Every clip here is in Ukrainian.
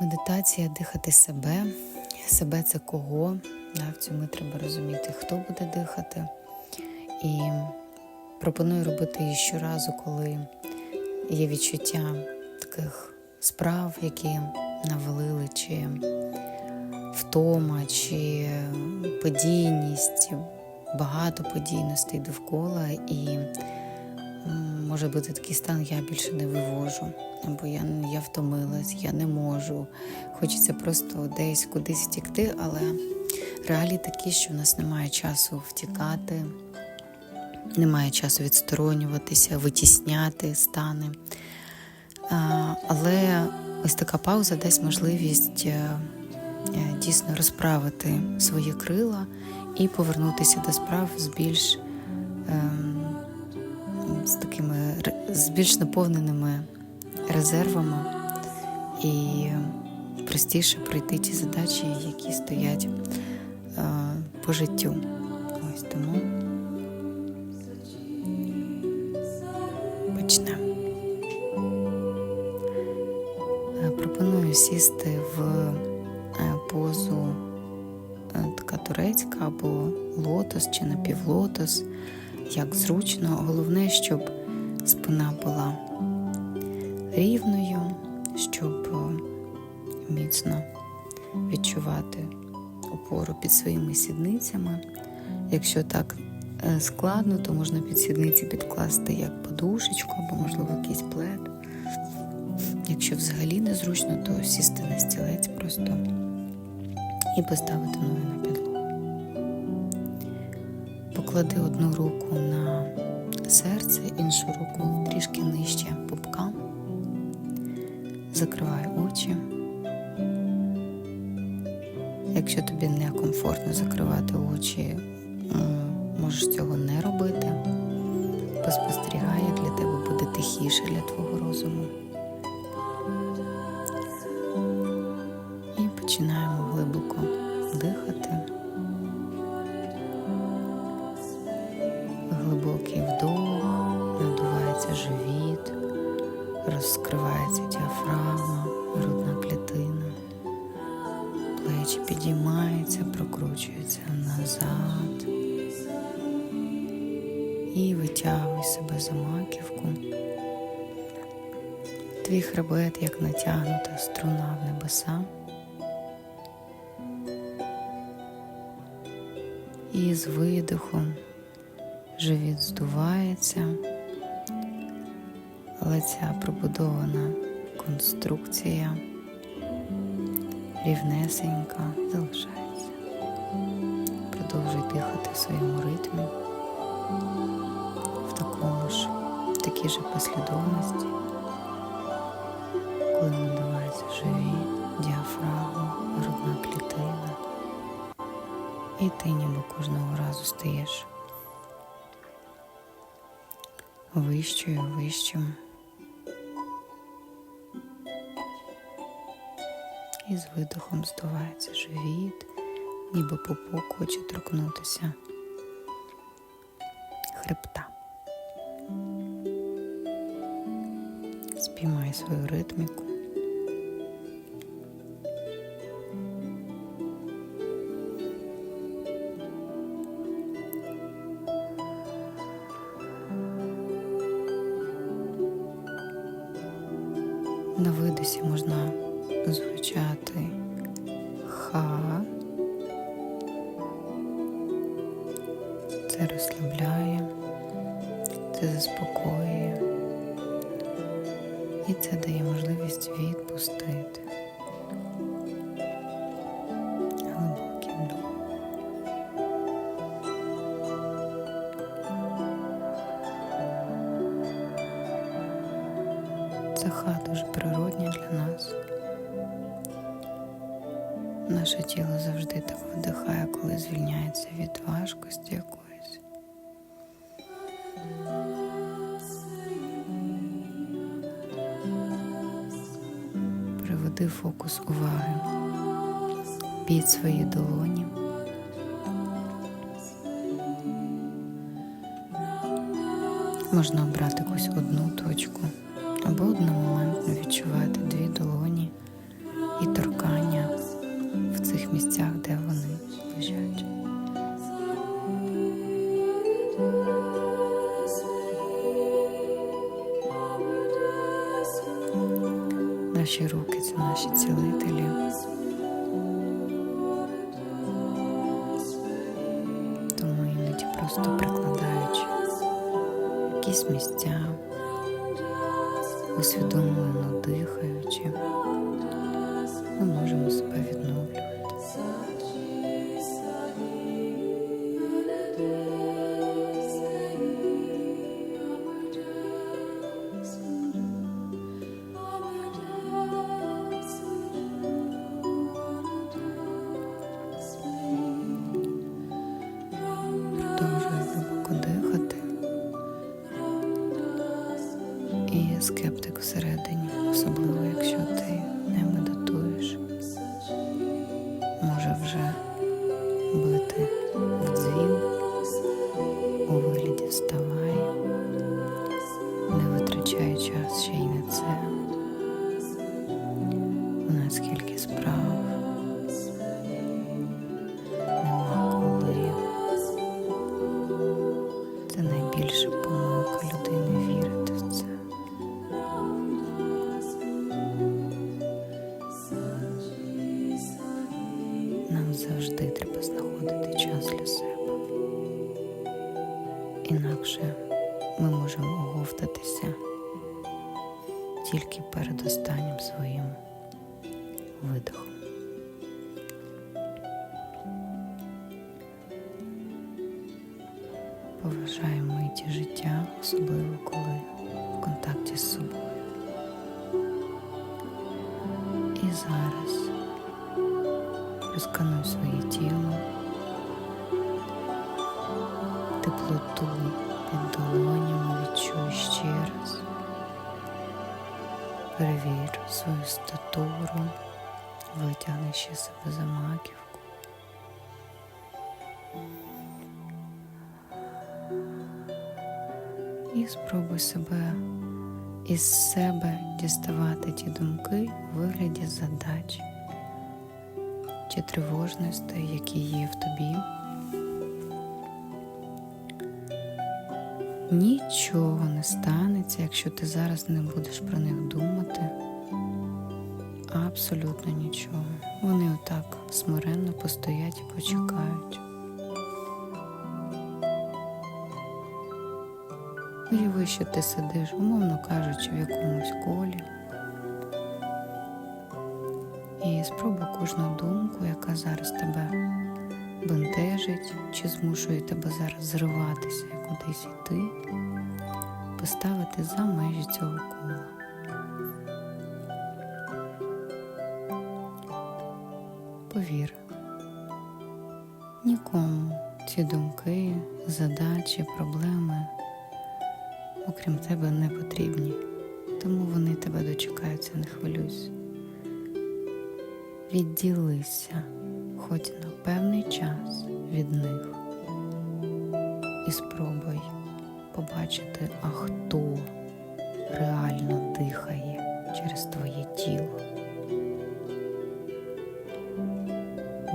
Медитація дихати себе. Себе це кого. В цьому треба розуміти, хто буде дихати. І пропоную робити її щоразу, коли є відчуття таких справ, які навалили, чи втома, чи подійність, багато подійностей довкола. І може бути такий стан, я більше не вивожу, або я, я втомилась, я не можу. Хочеться просто десь кудись втікти, але реалії такі, що в нас немає часу втікати, немає часу відсторонюватися, витісняти стани. Але ось така пауза дасть можливість е, е, дійсно розправити свої крила і повернутися до справ з більш ем, з такими з більш наповненими резервами і простіше пройти ті задачі, які стоять е, по життю. Ось тому почнемо. Е, Пропоную сісти в е, позу е, така турецька або лотос чи напівлотос, як зручно. Головне, щоб спина була рівною, щоб е, міцно відчувати опору під своїми сідницями. Якщо так е, складно, то можна під сідниці підкласти як подушечку або, можливо, якийсь плед. Якщо взагалі незручно, то сісти на стілець просто і поставити ноги на. Поклади одну руку на серце, іншу руку трішки нижче пупка. Закривай очі. Якщо тобі некомфортно закривати очі, можеш цього не робити. Поспостерігай, як для тебе буде тихіше для твого розуму. І починаємо Твій хребет, як натягнута струна в небеса. І з видихом живіт здувається, але ця пробудована конструкція рівнесенька залишається. Продовжуй дихати в своєму ритмі, в такому ж, в такій же послідовності, І ти ніби кожного разу стаєш вищою, вищим. І з видохом здувається живіт, ніби пупок хоче торкнутися хребта. Спіймай свою ритміку. На видосі можна звучати ха. Це розслабляє, це заспокоює. І це дає можливість відпустити. Це ха дуже природня для нас. Наше тіло завжди так видихає, коли звільняється від важкості якоїсь. Приведи фокус уваги під свої долоні. Можна обрати якусь одну точку або одномоментно відчувати дві долоні і торкання в цих місцях, де вони лежать. Наші руки це наші цілителі. Тому іноді просто прикладаючи якісь місця усвідомлено дихаючи, ми можемо себе відновлювати. Особливо якщо завжди треба знаходити час для себе. Інакше ми можемо оговтатися тільки перед останнім своїм видихом. Поважаємо миті життя, особливо коли в контакті з собою. І зараз розкануй своє тіло, теплоту під долонями відчуй ще раз. Перевір свою статуру, витягни ще себе за маківку. І спробуй себе із себе діставати ті думки у вигляді задач чи тривожностей, які є в тобі. Нічого не станеться, якщо ти зараз не будеш про них думати. Абсолютно нічого. Вони отак смиренно постоять і почекають. Уяви, що ти сидиш, умовно кажучи, в якомусь колі. Спробуй кожну думку, яка зараз тебе бентежить чи змушує тебе зараз зриватися і кудись йти, поставити за межі цього кола. Повір, нікому ці думки, задачі, проблеми, окрім тебе, не потрібні, тому вони тебе дочекаються, не хвилюйся. Відділися хоч на певний час від них і спробуй побачити, а хто реально дихає через твоє тіло.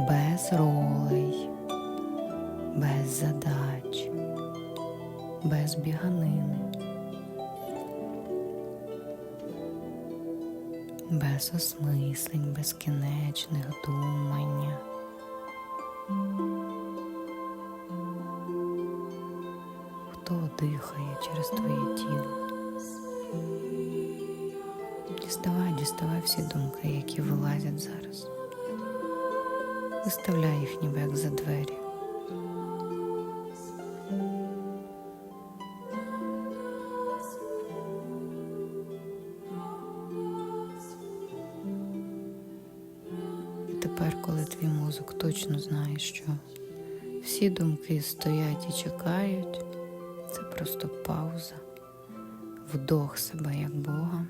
Без ролей, без задач, без біганини. Без осмислень, безкінечних думання. Хто дихає через твоє тіло? Діставай, діставай всі думки, які вилазять зараз. Виставляй їх ніби як за двері. Думки стоять і чекають, це просто пауза, вдох себе як Бога.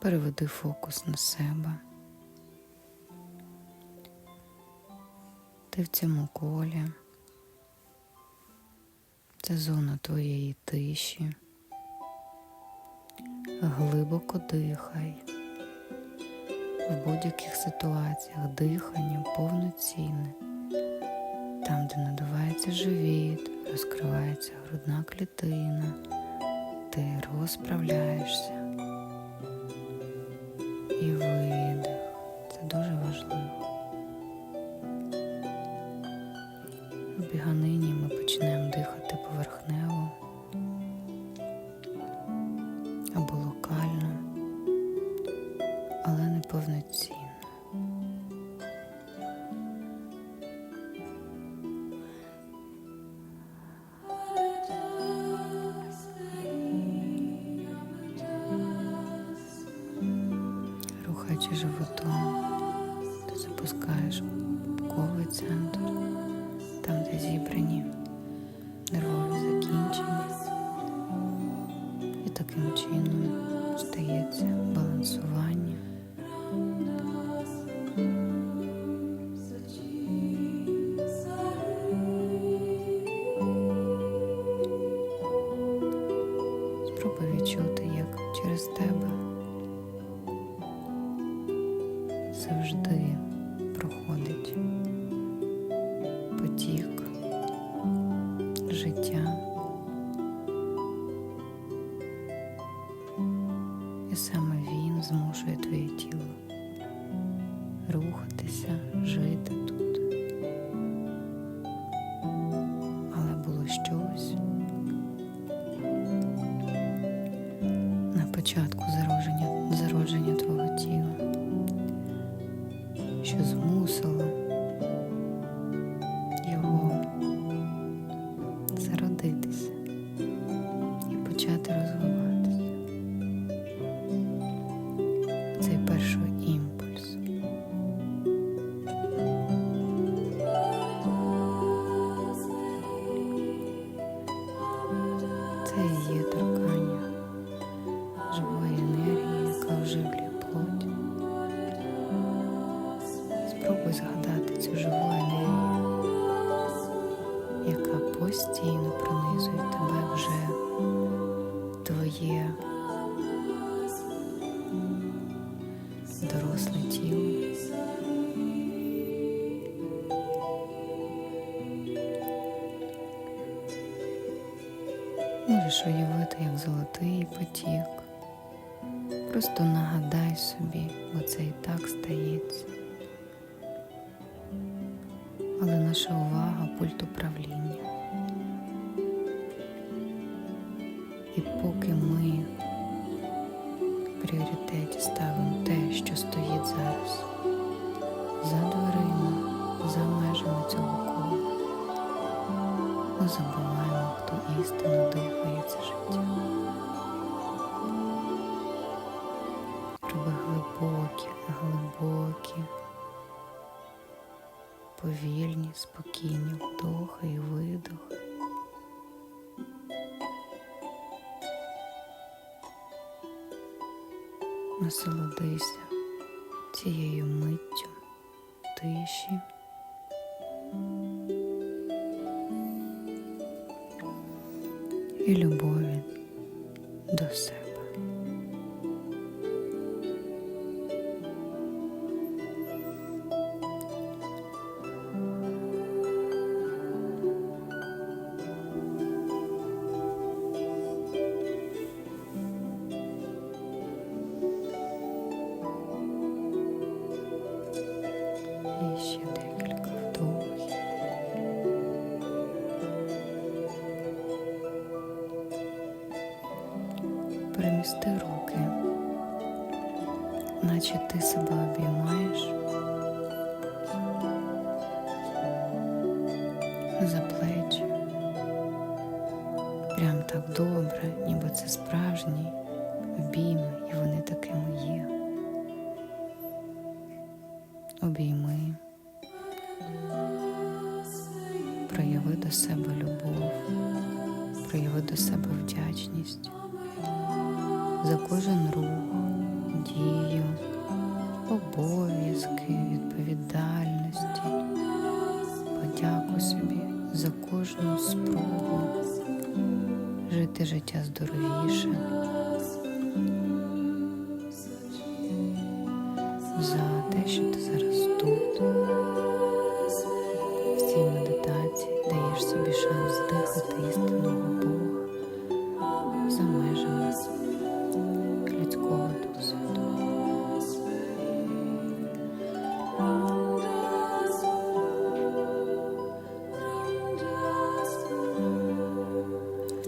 Переведи фокус на себе. Ти в цьому колі. Це зона твоєї тиші. Глибоко дихай в будь-яких ситуаціях дихання повноцінне, там, де надувається живіт, розкривається грудна клітина, ти розправляєшся і видих. Це дуже важливо. В біганині там, життя. І саме почати розвиватися. Доросле тіло. Можеш уявити, як золотий потік. Просто нагадай собі, бо це і так стається. Але наша увага пульт управління. І поки ми пріоритеті ставимо те, що стоїть зараз, за дверима, за межами цього кола, ми забуваємо, хто істинно дихає це життя. Роби глибокі, глибокі, повільні, спокійні вдохи і видохи. Насолодися цією миттю тиші. І любові до себе. Перемісти руки, наче ти себе обіймаєш за плечі. Прям так добре, ніби це справжні обійми, і вони такими є. Обійми. Прояви до себе любов, прояви до себе вдячність за кожен рух, дію, обов'язки, відповідальності. Подякуй собі за кожну спробу жити життя здоровіше, за те, що ти зараз тут. В цій медитації даєш собі шанс дихати істинного Бога за межами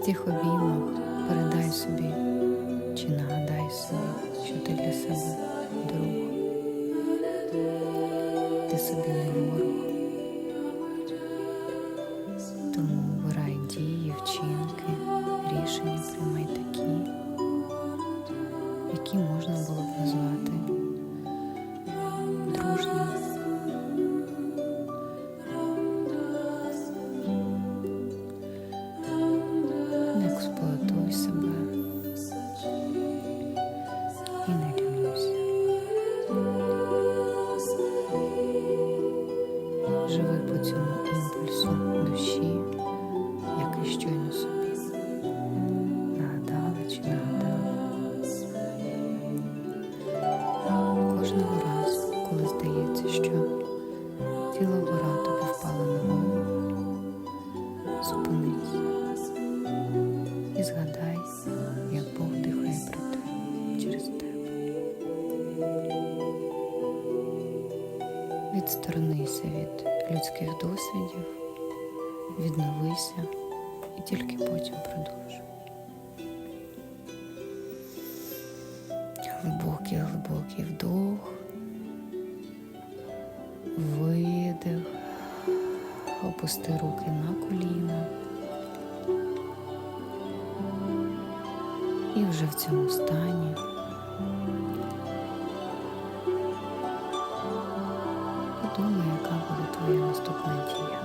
В цих обіймах передай собі чи нагадай собі, що ти для себе друг. Ти собі не ворог. Тому обирай дії, вчинки, рішення приймай такі, які можна було б назвати дружніми. Що тіло гора тобі впала на голову, зупинись і згадай, як Бог дихає про тебе через тебе. Відсторонися від людських досвідів, відновися і тільки потім продовжуй. Глибокий, глибокий вдох, опусти руки на коліна. І вже в цьому стані подумай, яка буде твоя наступна дія.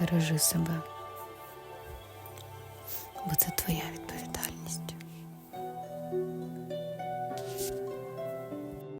Бережи себе,